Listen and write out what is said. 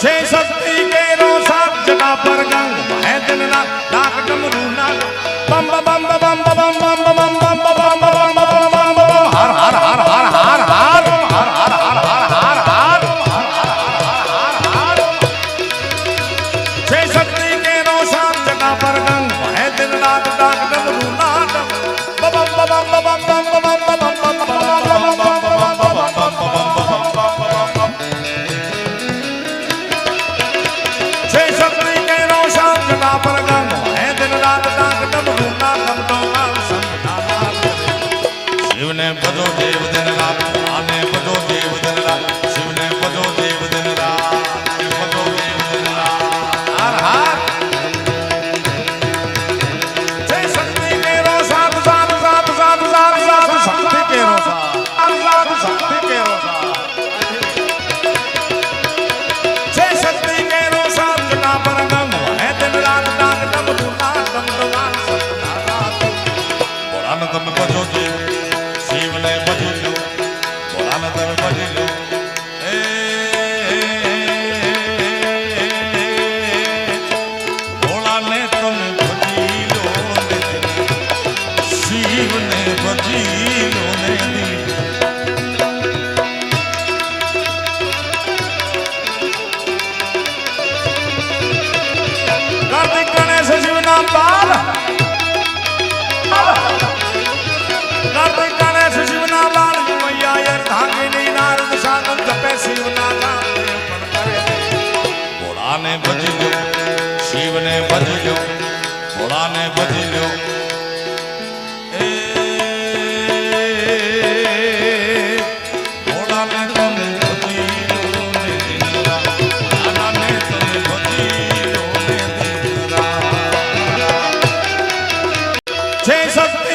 Chase of ભોળાને ભજજો શિવને ભજજો ભોળાને ભજજો Jason.